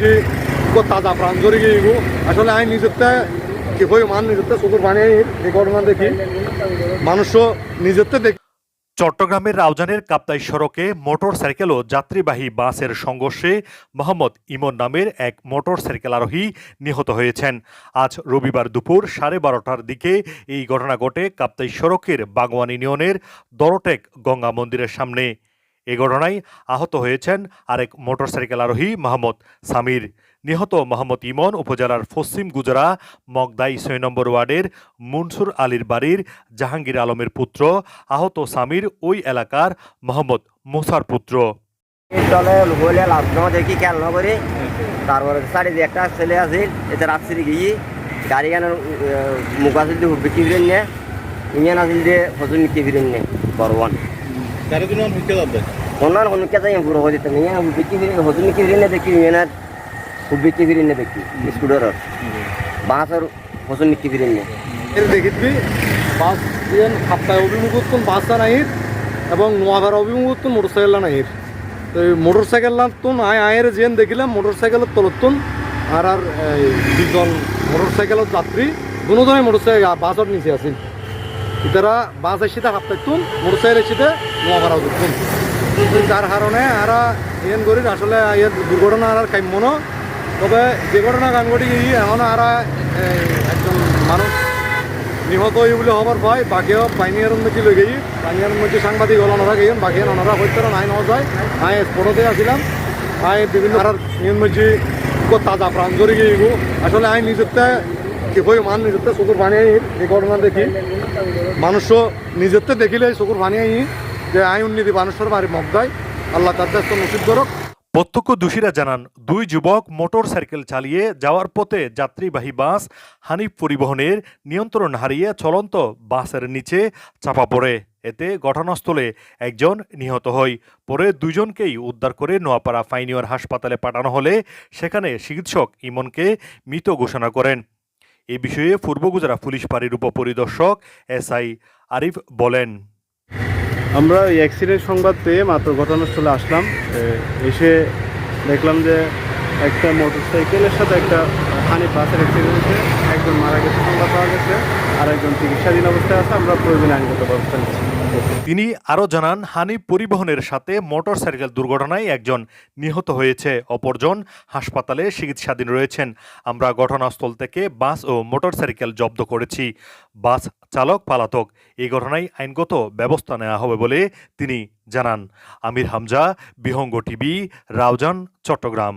যে তাজা প্রাণ জড়ি গিয়ে আসলে আমি নিজেরটা কি হয়ে মান নিজেরটা চোখের পানি এই ঘটনা দেখি, মানুষও নিজেরটা দেখি চট্টগ্রামের রাউজানের কাপ্তাই সড়কে মোটর সাইকেল ও যাত্রীবাহী বাসের সংঘর্ষে মোহাম্মদ ইমন নামের এক মোটর সাইকেল আরোহী নিহত হয়েছেন। আজ রবিবার দুপুর সাড়ে বারোটার দিকে এই ঘটনা ঘটে কাপ্তাই সড়কের বাগওয়ান ইউনিয়নের দরটেক গঙ্গা মন্দিরের সামনে। এ ঘটনায় আহত হয়েছেন আরেক মোটরসাইকেল আরোহী মোহাম্মদ সামির। নিহত মোহাম্মদ ইমন উপজেলার পশ্চিম গুজরা মগদাই ছয় নম্বর ওয়ার্ডের মনসুর আলীর বাড়ির জাহাঙ্গীর আলমের পুত্র আহত সামির ওই এলাকার মোহাম্মদ মুসার পুত্র। চলে লাস্ট দেখি খেয়াল না করে। তারপরে সাইডে যে একটা ছেলে আছে এতে রাত্রি গিয়ে গাড়ি গানের মুখ আসিল দিয়ে বিক্রি ফিরেন নে ইঞ্জিন আসিল দিয়ে ফসল নিতে ফিরেন নে বড় ওয়ান অন্যান্য কোনো কেতাই পুরো হয়ে দিতাম ইঞ্জিন বিক্রি ফিরে ফসল নিতে ফিরেন নে দেখি ইঞ্জিনের খুব বিক্রি ফিরেন দেখি স্কুটারের বাঁশের ফসল নিতে ফিরেন এর দেখিবি বাস দিয়ে খাপ্তায় অভিমুখ উত্তম বাসটা নাহির এবং নোয়াগার অভিমুখ উত্তম মোটর সাইকেল নাহির তো এই মোটর সাইকেল তুন আয় আয়ের যেন দেখিলাম মোটর সাইকেলের তলতুন আর আর দুজন মোটর সাইকেলের যাত্রী দুজনে মোটর সাইকেল বাসের নিচে আছিল ইতারা বাস এসিতে হাপ্তাইতুন মোটর সাইকেল এসিতে নোয়াগার উঠতুন যার কারণে আরা এন করি আসলে এর দুর্ঘটনা আর কাম্য ন। তবে যে ঘটনা কাম করি এখন আরা একজন মানুষ নিহত হই বলে হবার ভয় বাকিও পাইনিয়ার মধ্যে লই গেই পাইনিয়ার মধ্যে সাংবাদিক হল ওনারা গেছেন বাকি ওনারা হইতে নাই নেওয়া যায়। আই স্পটতে আসছিলাম আই বিভিন্ন আর নিয়ম মধ্যে খুব তাজা প্রাণ জড়ি গিয়ে আসলে আই নিজেরটা কি মান নিজেরটা চকুর পানি এই ঘটনা দেখি। মানুষও নিজেরটা দেখিলে চকুর পানি আই যে আই উন্নতি মানুষের বাড়ি মগদায় আল্লাহ তার দেশ নসিব করক। প্রত্যক্ষদর্শীরা জানান, দুই যুবক মোটর সাইকেল চালিয়ে যাওয়ার পথে যাত্রীবাহী বাস হানিফ পরিবহনের নিয়ন্ত্রণ হারিয়ে চলন্ত বাসের নিচে চাপা পড়ে। এতে ঘটনাস্থলে একজন নিহত হয়। পরে দুজনকেই উদ্ধার করে নোয়াপাড়া ফাইনিয়র হাসপাতালে পাঠানো হলে সেখানে চিকিৎসক ইমনকে মৃত ঘোষণা করেন। এ বিষয়ে পূর্ব গুজরাট পুলিশ ফাঁড়ির উপপরিদর্শক এসআই আরিফ বলেন। আমরা এই অ্যাক্সিডেন্ট সংবাদ পেয়ে মাত্র ঘটনাস্থলে আসলাম। এসে দেখলাম যে একটা মোটর সাইকেলের সাথে একটা হানি বাসের অ্যাক্সিডেন্ট হয়েছে। একজন মারা গেছে, সংবাদ পাওয়া গেছে। আর একজন চিকিৎসাধীন অবস্থায় আছে। আমরা প্রয়োজনে আইনগত ব্যবস্থা নিচ্ছি। তিনি আরও জানান, হানি পরিবহনের সাথে মোটরসাইকেল দুর্ঘটনায় একজন নিহত হয়েছে। অপরজন হাসপাতালে চিকিৎসাধীন রয়েছেন। আমরা ঘটনাস্থল থেকে বাস ও মোটরসাইকেল জব্দ করেছি। বাস চালক, পালাতক এই ঘটনায় আইনগত ব্যবস্থা নেওয়া হবে বলে তিনি জানান। আমির হামজা, বিহঙ্গ টিভি, রাউজান, চট্টগ্রাম।